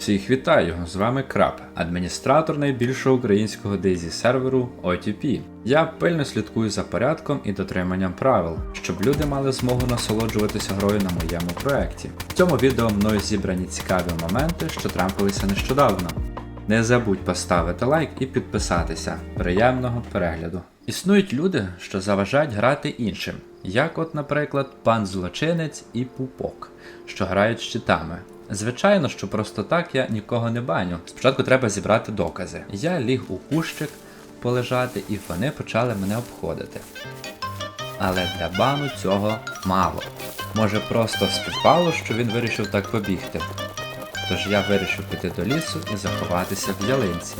Всіх вітаю! З вами Краб, адміністратор найбільшого українського DayZ серверу OTP. Я пильно слідкую за порядком і дотриманням правил, щоб люди мали змогу насолоджуватися грою на моєму проєкті. В цьому відео мною зібрані цікаві моменти, що трапилися нещодавно. Не забудь поставити лайк і підписатися. Приємного перегляду. Існують люди, що заважають грати іншим, як от, наприклад, пан злочинець і пупок, що грають щитами. Звичайно, що просто так я нікого не баню. Спочатку треба зібрати докази. Я ліг у кущик полежати, і вони почали мене обходити. Але для бану цього мало. Може просто співпало, що він вирішив так побігти. Тож я вирішив піти до лісу і заховатися в ялинці.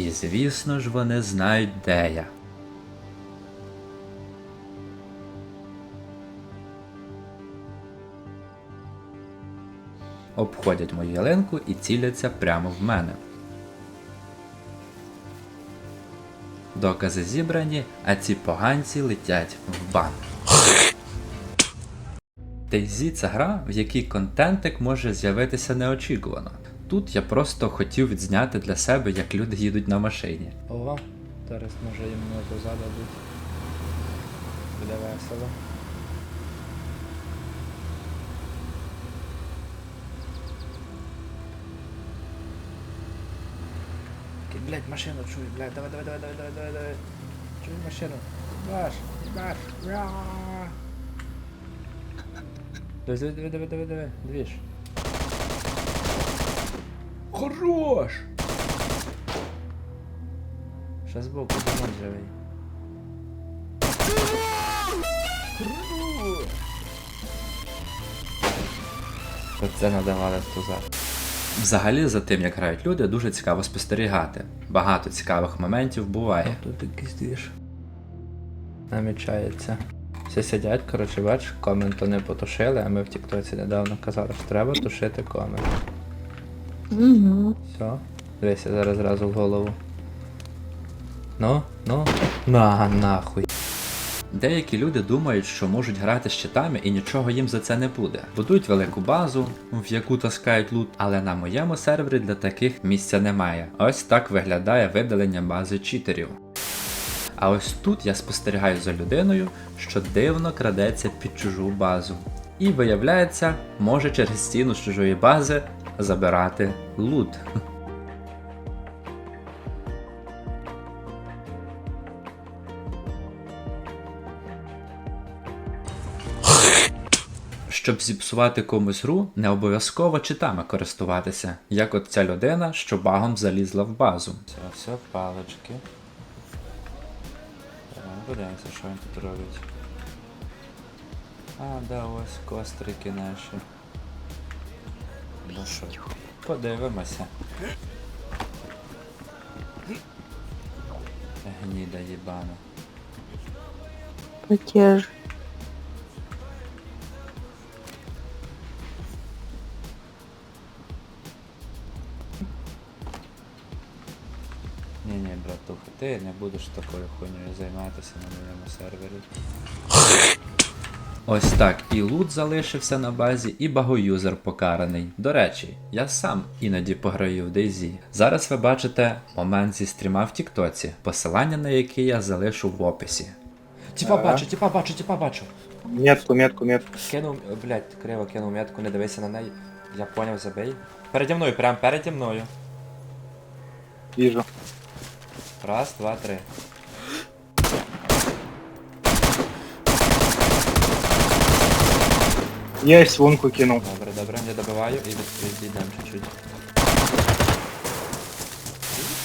І звісно ж вони знають, де я. Обходять мою ялинку і ціляться прямо в мене. Докази зібрані, а ці поганці летять в бан. DayZ – це гра, в якій контентик може з'явитися неочікувано. Тут я просто хотів відзняти для себе, як люди їдуть на машині. Ого, зараз може їм ногу зададуть. Буде весело. Блядь, машину чую, блядь, давай, давай, давай, давай, давай, давай, давай. Чую машину. Баш, баш. Давай, давай, давай, давай, давай, давай, движ. Хорош! Ще збоку Димон живий. Надавали в туза. Взагалі, за тим, як грають люди, дуже цікаво спостерігати. Багато цікавих моментів буває. Тут якийсь двіж. Намічається. Всі сидять, коротше, бач, коменту не потушили, а ми в Тіктоці недавно казали, що треба тушити комент. Угу. Все. Дивися, зараз зразу в голову. Ну, ну. На, нахуй. Деякі люди думають, що можуть грати з щитами і нічого їм за це не буде. Будують велику базу, в яку таскають лут, але на моєму сервері для таких місця немає. Ось так виглядає видалення бази читерів. А ось тут я спостерігаю за людиною, що дивно крадеться під чужу базу. І виявляється, може через стіну з чужої бази забирати лут. Щоб зіпсувати комусь гру, не обов'язково читами користуватися, як от ця людина, що багом залізла в базу. Все, все, палички. Подивимося, що він тут робить. А, да, ось кострики наші. Ну що, подивимося. Гніда їбана. Потеж. Ні, ні, братуха, ти не будеш такою хуйнею займатися на моєму сервері. Ось так і лут залишився на базі, і багоюзер покараний. До речі, я сам іноді пограю в DayZ. Зараз ви бачите момент зі стріма в Тіктоці, посилання на який я залишу в описі. Типа бачу, типа бачу, типа бачу. Метку, метку, метку. Кинув, блядь, криво кинув метку, не дивися на неї. Я поняв, забей. Переді мною, прям переді мною. Вижу. Раз, два, три. Есть, лунку кинул. Добре, добре, я добиваю і від- відійдемо чуть-чуть.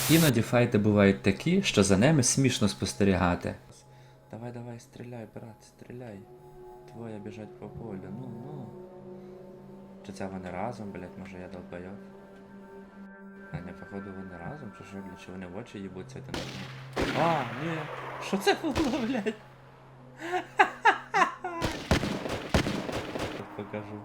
Іноді файти бувають такі, що за ними смішно спостерігати. Давай, давай, стреляй, брат, стреляй. Двоє біжать по полю, ну, ну. Чи це вони разом, блять, може я долбойов? А не, походу вони разом, чи що, блядь, чи вони в очі їбуться один одному? А, ні. Що це було, блядь? Тут покажу.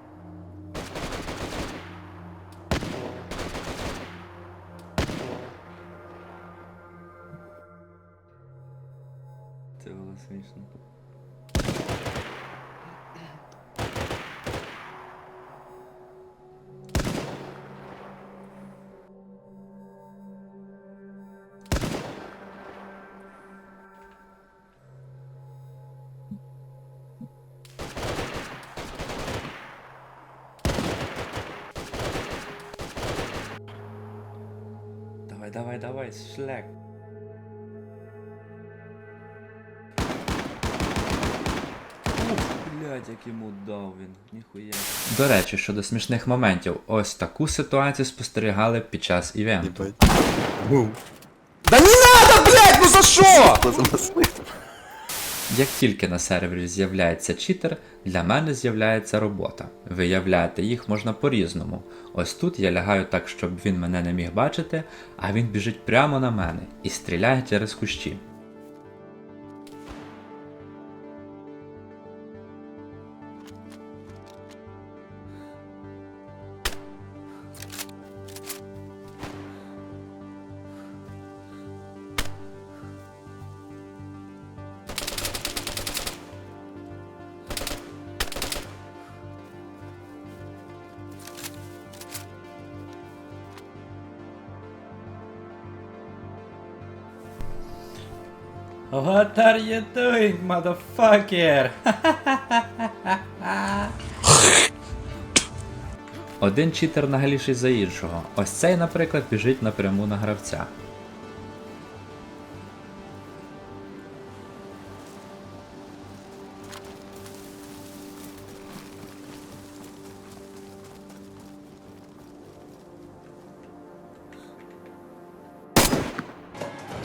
Це було смішно. Давай, шлях. Ух, блядь, як йому дав він, ніхуя. До речі, щодо смішних моментів, ось таку ситуацію спостерігали під час івенту. Да не надо, блядь, ну за що? Як тільки на сервері з'являється читер, для мене з'являється робота. Виявляти їх можна по-різному. Ось тут я лягаю так, щоб він мене не міг бачити, а він біжить прямо на мене і стріляє через кущі. What are you doing, motherfucker? Один читер нагаліший за іншого. Ось цей, наприклад, біжить напряму на гравця.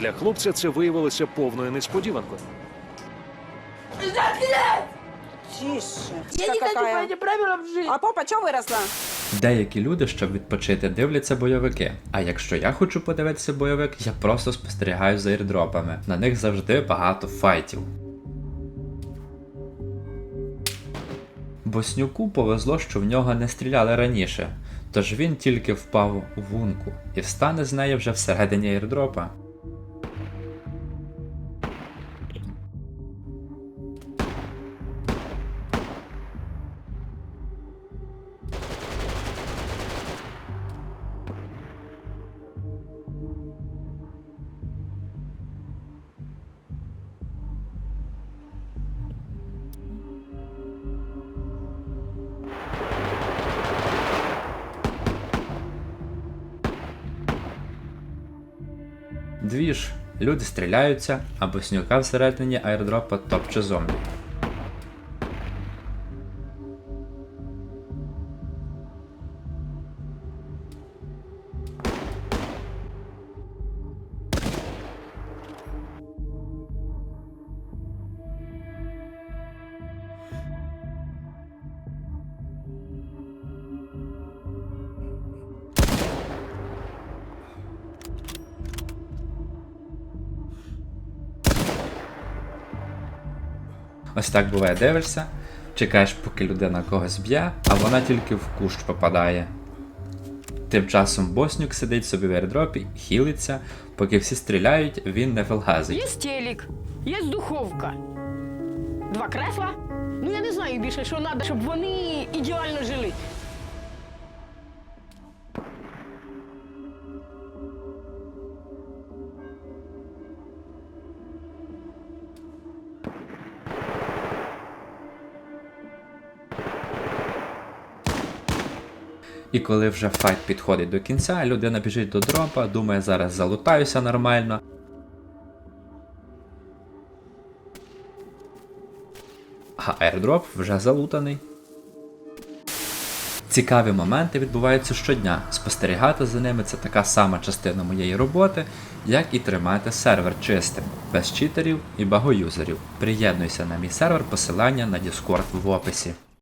Для хлопця це виявилося повною несподіванкою. Тише. Я не хочу по этим правилам жить. А попа что выросла? Деякі люди, щоб відпочити, дивляться бойовики. А якщо я хочу подивитися бойовик, я просто спостерігаю за ірдропами. На них завжди багато файтів. Боснюку повезло, що в нього не стріляли раніше, тож він тільки впав у вунку і встане з неї вже всередині ірдропа. Дві ж люди стріляються, а боснюка всередині аірдропа топче зомбі. Ось так буває, дивишся, чекаєш, поки людина когось б'є, а вона тільки в кущ попадає. Тим часом боснюк сидить собі в аірдропі, хілиться, поки всі стріляють, він не фелгазить. Є стелік, є духовка. Два кресла. Ну я не знаю більше, що треба, щоб вони ідеально жили. І коли вже файт підходить до кінця, людина біжить до дропа, думає, зараз залутаюся нормально. А airdrop вже залутаний. Цікаві моменти відбуваються щодня. Спостерігати за ними це така сама частина моєї роботи, як і тримати сервер чистим, без читерів і багоюзерів. Приєднуйся на мій сервер, посилання на Discord в описі.